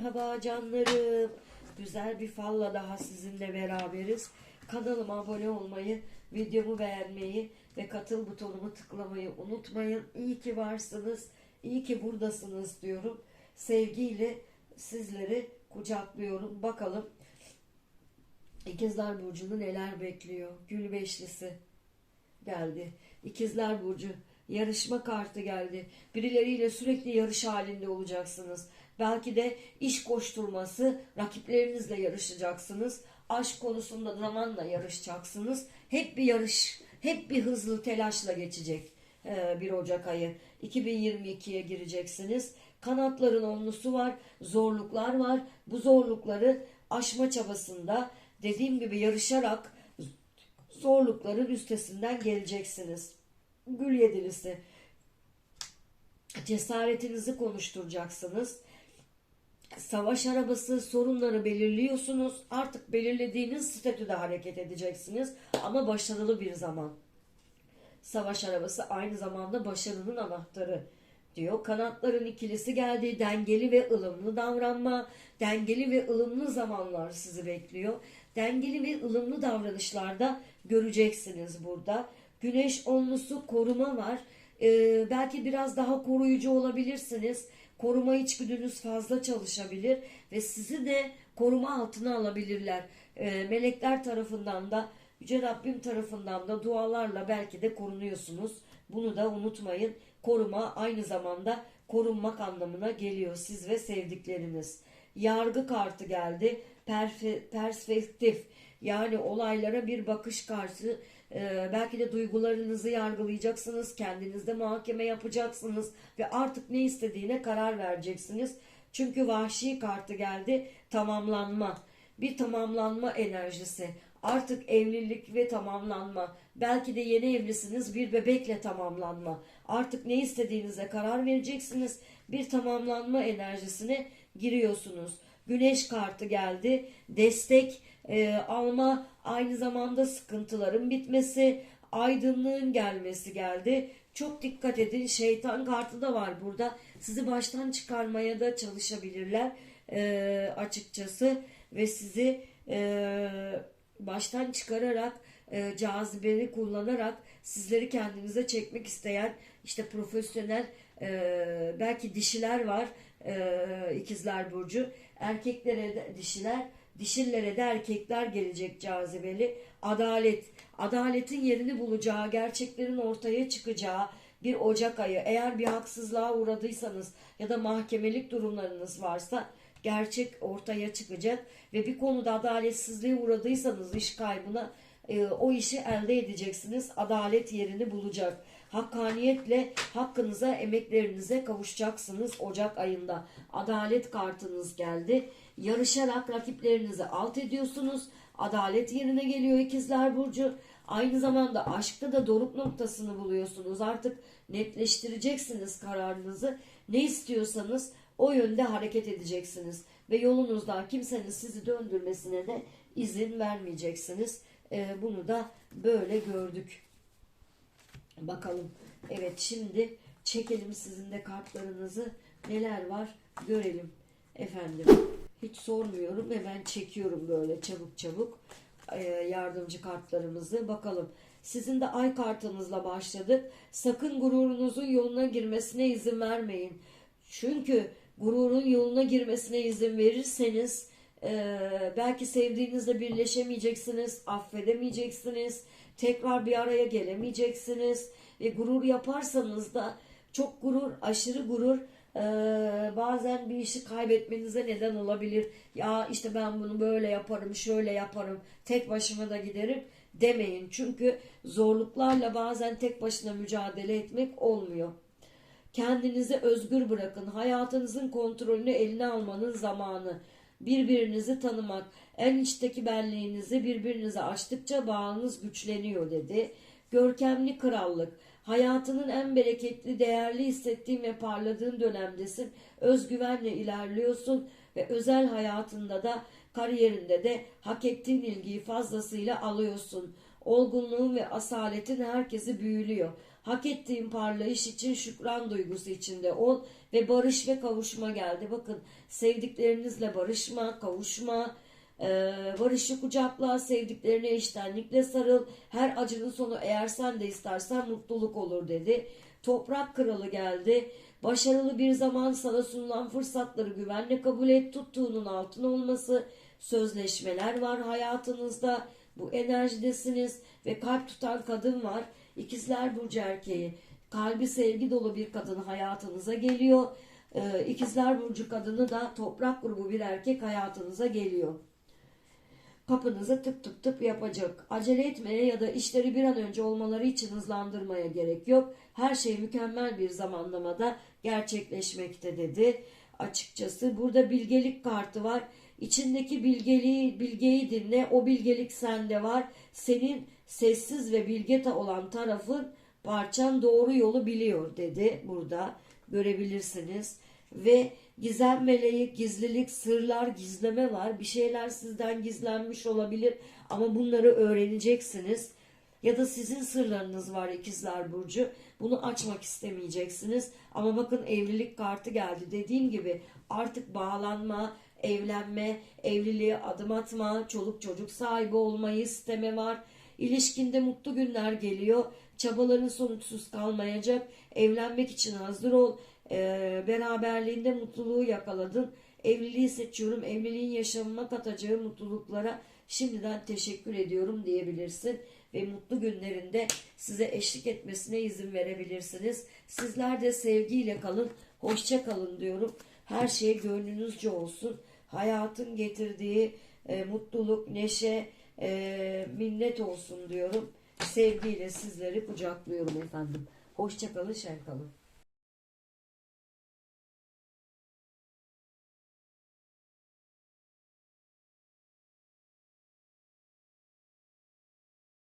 Merhaba canlarım. Güzel bir falla daha sizinle beraberiz. Kanalıma abone olmayı, videomu beğenmeyi ve katıl butonumu tıklamayı unutmayın. İyi ki varsınız, iyi ki buradasınız diyorum. Sevgiyle sizleri kucaklıyorum. Bakalım İkizler Burcu'nu neler bekliyor? Gül Beşlisi geldi. İkizler Burcu yarışma kartı geldi. Birileriyle sürekli yarış halinde olacaksınız. Belki de iş koşturması, rakiplerinizle yarışacaksınız. Aşk konusunda zamanla yarışacaksınız. Hep bir yarış, hep bir hızlı telaşla geçecek ee, 1 Ocak ayı. 2022'ye gireceksiniz. Kanatların onlusu var, zorluklar var. Bu zorlukları aşma çabasında dediğim gibi yarışarak zorlukların üstesinden geleceksiniz. Gül yedilisi. Cesaretinizi konuşturacaksınız. Savaş arabası sorunları belirliyorsunuz. Artık belirlediğiniz statüde hareket edeceksiniz. Ama başarılı bir zaman. Savaş arabası aynı zamanda başarının anahtarı diyor. Kanatların ikilisi geldi. Dengeli ve ılımlı davranma, dengeli ve ılımlı zamanlar sizi bekliyor. Dengeli ve ılımlı davranışlarda göreceksiniz burada. Güneş onlusu koruma var. Ee, belki biraz daha koruyucu olabilirsiniz. Koruma içgüdünüz fazla çalışabilir ve sizi de koruma altına alabilirler. Ee, melekler tarafından da Yüce Rabbim tarafından da dualarla belki de korunuyorsunuz. Bunu da unutmayın. Koruma aynı zamanda korunmak anlamına geliyor siz ve sevdikleriniz. Yargı kartı geldi. Perfe- perspektif yani olaylara bir bakış kartı. Ee, belki de duygularınızı yargılayacaksınız. Kendinizde muhakeme yapacaksınız. Ve artık ne istediğine karar vereceksiniz. Çünkü vahşi kartı geldi. Tamamlanma. Bir tamamlanma enerjisi. Artık evlilik ve tamamlanma. Belki de yeni evlisiniz bir bebekle tamamlanma. Artık ne istediğinize karar vereceksiniz. Bir tamamlanma enerjisine giriyorsunuz. Güneş kartı geldi. Destek e, alma aynı zamanda sıkıntıların bitmesi, aydınlığın gelmesi geldi. Çok dikkat edin. Şeytan kartı da var burada. Sizi baştan çıkarmaya da çalışabilirler e, açıkçası ve sizi e, baştan çıkararak e, cazibeni kullanarak sizleri kendinize çekmek isteyen işte profesyonel e, belki dişiler var e, ikizler burcu erkeklere de dişiler dişillere de erkekler gelecek cazibeli. Adalet. Adaletin yerini bulacağı gerçeklerin ortaya çıkacağı bir Ocak ayı. Eğer bir haksızlığa uğradıysanız ya da mahkemelik durumlarınız varsa gerçek ortaya çıkacak. Ve bir konuda adaletsizliğe uğradıysanız iş kaybına e, o işi elde edeceksiniz. Adalet yerini bulacak. Hakkaniyetle hakkınıza, emeklerinize kavuşacaksınız Ocak ayında. Adalet kartınız geldi. Yarışarak rakiplerinizi alt ediyorsunuz. Adalet yerine geliyor ikizler burcu. Aynı zamanda aşkta da doruk noktasını buluyorsunuz. Artık netleştireceksiniz kararınızı. Ne istiyorsanız o yönde hareket edeceksiniz. Ve yolunuzdan kimsenin sizi döndürmesine de izin vermeyeceksiniz. Ee, bunu da böyle gördük. Bakalım. Evet şimdi çekelim sizin de kartlarınızı. Neler var görelim. Efendim hiç sormuyorum hemen çekiyorum böyle çabuk çabuk e, yardımcı kartlarımızı. Bakalım sizin de ay kartınızla başladık. Sakın gururunuzun yoluna girmesine izin vermeyin. Çünkü gururun yoluna girmesine izin verirseniz e, belki sevdiğinizle birleşemeyeceksiniz, affedemeyeceksiniz, tekrar bir araya gelemeyeceksiniz ve gurur yaparsanız da çok gurur, aşırı gurur e, bazen bir işi kaybetmenize neden olabilir. Ya işte ben bunu böyle yaparım, şöyle yaparım, tek başıma da giderim demeyin. Çünkü zorluklarla bazen tek başına mücadele etmek olmuyor. Kendinizi özgür bırakın. Hayatınızın kontrolünü eline almanın zamanı. Birbirinizi tanımak, en içteki benliğinizi birbirinize açtıkça bağınız güçleniyor dedi. Görkemli krallık. Hayatının en bereketli, değerli hissettiğin ve parladığın dönemdesin. Özgüvenle ilerliyorsun ve özel hayatında da kariyerinde de hak ettiğin ilgiyi fazlasıyla alıyorsun. Olgunluğun ve asaletin herkesi büyülüyor. Hak ettiğin parlayış için şükran duygusu içinde ol ve barış ve kavuşma geldi. Bakın sevdiklerinizle barışma, kavuşma, e, barışı kucakla, sevdiklerine iştenlikle sarıl. Her acının sonu eğer sen de istersen mutluluk olur dedi. Toprak kralı geldi. Başarılı bir zaman sana sunulan fırsatları güvenle kabul et. Tuttuğunun altın olması, sözleşmeler var hayatınızda. Bu enerjidesiniz ve kalp tutan kadın var. İkizler Burcu erkeği. Kalbi sevgi dolu bir kadın hayatınıza geliyor. Ee, İkizler Burcu kadını da toprak grubu bir erkek hayatınıza geliyor. Kapınızı tıp tıp tıp yapacak. Acele etmeye ya da işleri bir an önce olmaları için hızlandırmaya gerek yok. Her şey mükemmel bir zamanlamada gerçekleşmekte dedi. Açıkçası burada bilgelik kartı var. İçindeki bilgeliği, bilgeyi dinle. O bilgelik sende var. Senin sessiz ve bilge ta- olan tarafın parçan doğru yolu biliyor dedi burada. Görebilirsiniz. Ve gizem meleği, gizlilik, sırlar, gizleme var. Bir şeyler sizden gizlenmiş olabilir ama bunları öğreneceksiniz. Ya da sizin sırlarınız var ikizler burcu. Bunu açmak istemeyeceksiniz. Ama bakın evlilik kartı geldi. Dediğim gibi artık bağlanma, evlenme, evliliğe adım atma, çoluk çocuk sahibi olmayı isteme var. İlişkinde mutlu günler geliyor. Çabaların sonuçsuz kalmayacak. Evlenmek için hazır ol. Ee, beraberliğinde mutluluğu yakaladın. Evliliği seçiyorum. Evliliğin yaşamıma katacağı mutluluklara şimdiden teşekkür ediyorum diyebilirsin. Ve mutlu günlerinde size eşlik etmesine izin verebilirsiniz. Sizler de sevgiyle kalın. Hoşça kalın diyorum. Her şey gönlünüzce olsun. Hayatın getirdiği e, mutluluk, neşe, e, minnet olsun diyorum. Sevgiyle sizleri kucaklıyorum efendim. Hoşça kalın, şen kalın.